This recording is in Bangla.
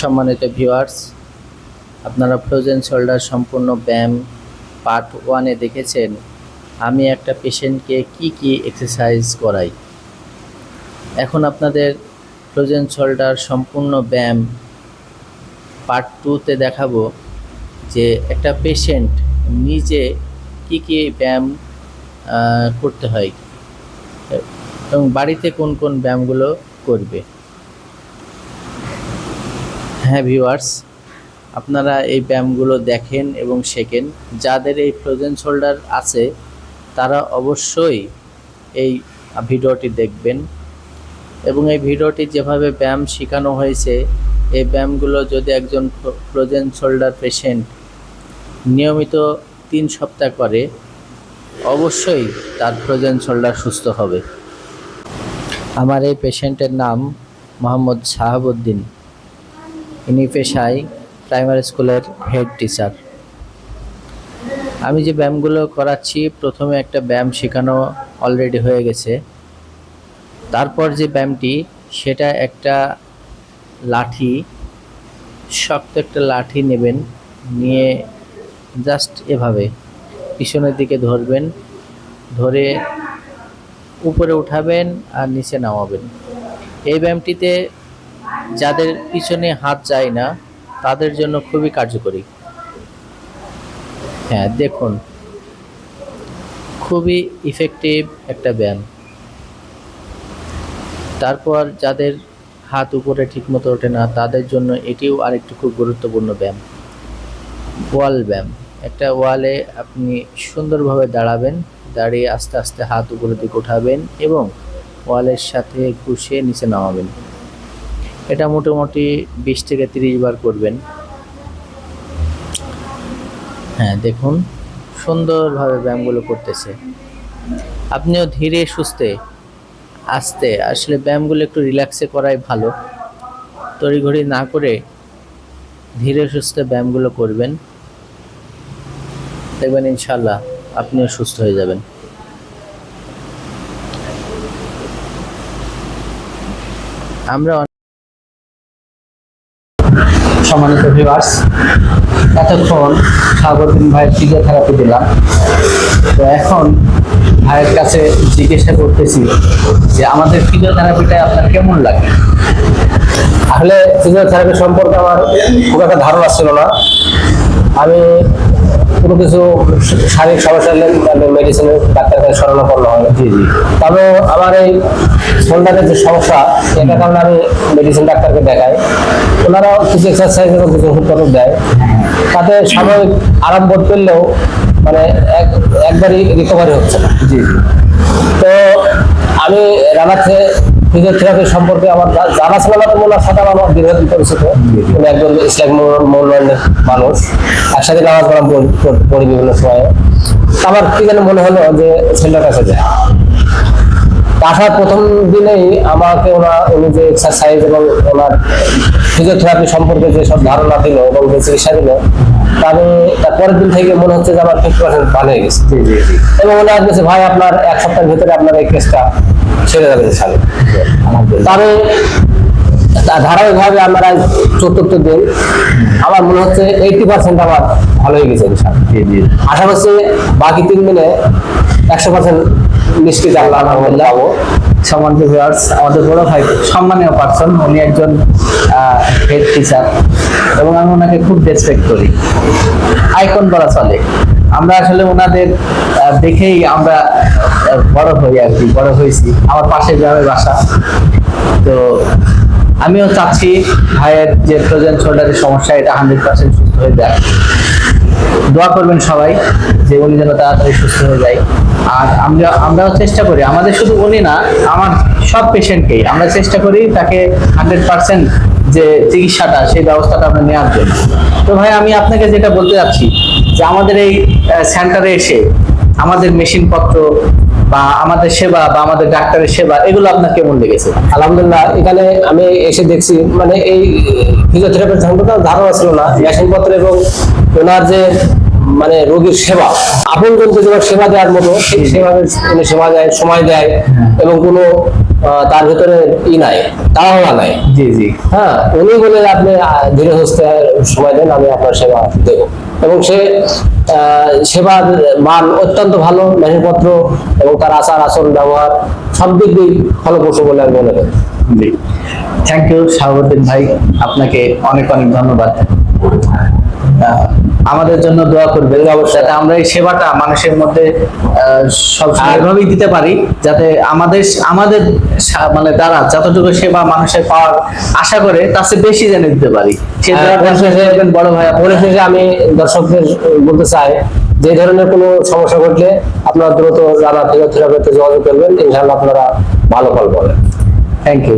সম্মানিত ভিউয়ার্স আপনারা ফ্রোজেন শোল্ডার সম্পূর্ণ ব্যায়াম পার্ট ওয়ানে দেখেছেন, আমি একটা পেশেন্টকে কি কি এক্সারসাইজ করাই। এখন আপনাদের ফ্রোজেন শোল্ডার সম্পূর্ণ ব্যায়াম পার্ট টুতে দেখাবো যে একটা পেশেন্ট নিজে কি কি ব্যায়াম করতে হয় এবং বাড়িতে কোন কোন ব্যায়ামগুলো করবে। হ্যাঁ ভিউয়ার্স, আপনারা এই ব্যায়ামগুলো দেখেন এবং শেখেন। যাদের এই ফ্রোজেন শোল্ডার আছে, তারা অবশ্যই এই ভিডিওটি দেখবেন। এবং এই ভিডিওটি যেভাবে ব্যায়াম শেখানো হয়েছে, এই ব্যায়ামগুলো যদি একজন ফ্রোজেন শোল্ডার পেশেন্ট নিয়মিত তিন সপ্তাহ করে, অবশ্যই তার ফ্রোজেন শোল্ডার সুস্থ হবে। আমার এই পেশেন্টের নাম মোহাম্মদ শাহাবুদ্দিন। ইনি পেশায় প্রাইমারি স্কুলের হেড টিচার। আমি যে ব্যায়ামগুলো করাচ্ছি, প্রথমে একটা ব্যায়াম শেখানো অলরেডি হয়ে গেছে। তারপর যে ব্যায়ামটি, সেটা একটা লাঠি, শক্ত একটা লাঠি নেবেন, নিয়ে জাস্ট এভাবে পিছনের দিকে ধরবেন, ধরে উপরে উঠাবেন আর নিচে নামাবেন। এই ব্যায়ামটিতে যাদের পিছনে হাত যায় না, তাদের জন্য খুবই কার্যকরী। হ্যাঁ দেখুন, খুবই ইফেক্টিভ একটা ব্যায়াম। তারপর যাদের হাত উপরে ঠিকমতো ওঠে না, তাদের জন্য এটিও আরেকটি খুব গুরুত্বপূর্ণ ব্যায়াম। ওয়াল ব্যায়াম। একটা ওয়ালে আপনি সুন্দরভাবে দাঁড়াবেন, দাঁড়িয়ে আস্তে আস্তে হাত উপরের দিকে উঠাবেন এবং ওয়ালের সাথে ঘুষে নিচে নামাবেন। এটা মোটামুটি বিশ থেকে তিরিশ বার করবেন। হ্যাঁ দেখুন, সুন্দরভাবে ব্যায়ামগুলো করতেছে। আপনিও ধীরে সুস্থে আস্তে, আসলে ব্যায়ামগুলো একটু রিল্যাক্সে করাই ভালো। তড়িঘড়ি না করে ধীরে সুস্থে ব্যায়ামগুলো করবেন। দেখবেন ইনশাল্লাহ আপনিও সুস্থ হয়ে যাবেন। আমরা সম্মানিত ভিউয়ার্স এতক্ষণ সাগরদিন ভাইয়ের ফিজিওথেরাপি দিলাম। তো এখন ভাইয়ের কাছে জিজ্ঞাসা করতেছি যে আমাদের ফিজিওথেরাপিটা আপনার কেমন লাগে? আসলে ফিজিওথেরাপি সম্পর্কে আমার খুব একটা ধারণা ছিল না। আমি কোনো কিছু শারীরিক সমস্যা হলে মেডিসিনের ডাক্তার কাছে শরণাপন্ন হয় জি জি। তবে আমার এই শোল্ডারের যে সমস্যা এটার কারণে আমি মেডিসিন ডাক্তারকে দেখাই। ওনারাও কিছু এক্সারসাইজ এবং কিছু ওষুধপত্র দেয়। তাতে সাময়িক আরাম বোধ করলেও মানে এক একবারই রিকভারি হচ্ছে না। জি জি। তো আমি রানাতে ফিজিওথেরাপি সম্পর্কে আমার জানা ছিল না, তো ওনার সাথে আমার বিরোধী পরিচিত। উনি একজন ইসলাম মৌলানের মানুষ। একসাথে নামাজ পড়ি- বিভিন্ন সময়ে। আমার কি যেন মনে হলো যে ছেলেটার কাছে যায়। আসার প্রথম দিনেই আমাকে ওনার উনি যে এক্সারসাইজ এবং ওনার ফিজিওথেরাপি সম্পর্কে যে সব ধারণা দিল এবং যে চিকিৎসা দিল আমি তার পরের দিন থেকে মনে হচ্ছে যে আমার ফিফটি পার্সেন্ট ভালো হয়ে গেছে। জি জি জি। এবং উনি আসবে ভাই আপনার এক সপ্তাহের ভিতরে আপনার এই কেসটা ছেড়ে যাবে আলহামদুলিল্লাহ। তবে ধারাবাহিকভাবে আমার আজ চতুর্থ দিন আমার মনে হচ্ছে এইটি পার্সেন্ট আমার ভালো হয়ে গেছে জি জি। আশা করছি বাকি তিন দিনে একশো পার্সেন্ট নিশ্চিত আল্লাহ আলহামদুলিল্লাহ সম্মানিত ভিউয়ার্স আমাদের বড় ভাই সম্মানীয় পার্সন উনি একজন হেড টিচার এবং আমি ওনাকে খুব রেসপেক্ট করি। আইকন বলা চলে। আমরা আসলে ওনাদের দেখেই আমরা বড় হই আর কি, বড় হয়েছি। আমার পাশে গ্রামে বাসা। তো আমিও চাচ্ছি ভাইয়ের যে ফ্রোজেন শোল্ডারের সমস্যা, এটা হান্ড্রেড পার্সেন্ট সুস্থ হয়ে যায় দোয়া করবেন সবাই যে উনি যেন তাড়াতাড়ি সুস্থ হয়ে যায়। আর আমরা, আমরাও চেষ্টা করি। আমাদের শুধু উনি না, আমার সব পেশেন্টকেই আমরা চেষ্টা করি তাকে হান্ড্রেড পার্সেন্ট যে চিকিৎসাটা, সেই ব্যবস্থাটা আমরা নেওয়ার জন্য। তো ভাই, আমি আপনাকে যেটা বলতে যাচ্ছি যে আমাদের এই সেন্টারে এসে আমাদের মেশিনপত্র বা আমাদের সেবা বা আমাদের ডাক্তারের সেবা এগুলো আপনার কেমন লেগেছে? আলহামদুলিল্লাহ এখানে আমি এসে দেখছি মানে এই ফিজিওথেরাপির ধারণা ছিল না মেশিনপত্র এবং ওনার যে মানে রোগীর সেবা আপন জনকে যেভাবে সেবা দেওয়ার মতো সেই সেভাবে সেবা দেয় সময় দেয় এবং কোনো তার ভিতরে ই নাই তাড়াহুড়া নাই। জি জি। হ্যাঁ উনি বলে আপনি ধীরে সুস্থে সময় দেন আমি আপনার সেবা দেব। এবং সে আহ, সেবার মান অত্যন্ত ভালো মেশিনপত্র এবং তার আচার আচরণ ব্যবহার সব দিক দিয়ে ফলপ্রসূ বলে আমি মনে করি। জি। থ্যাংক ইউ শাহাবুদ্দিন ভাই। আপনাকে অনেক অনেক ধন্যবাদ। আমাদের জন্য দোয়া করবেন। যাতে আমরা এই সেবাটা মানুষের মধ্যে সবসময় দিতে পারি যাতে আমাদের আমাদের মানে দ্বারা যতটুকু সেবা মানুষের পাওয়ার আশা করে তার চেয়ে বেশি জেনে দিতে পারি। হ্যাঁ, বড় ভাই। পরিশেষে আমি দর্শকদের বলতে চাই যে ধরনের কোনো সমস্যা ঘটলে আপনারা দ্রুত রানা ফিজিওথেরাপিতে যোগাযোগ করবেন ইনশাআল্লাহ আপনারা ভালো ফল পাবেন। Thank you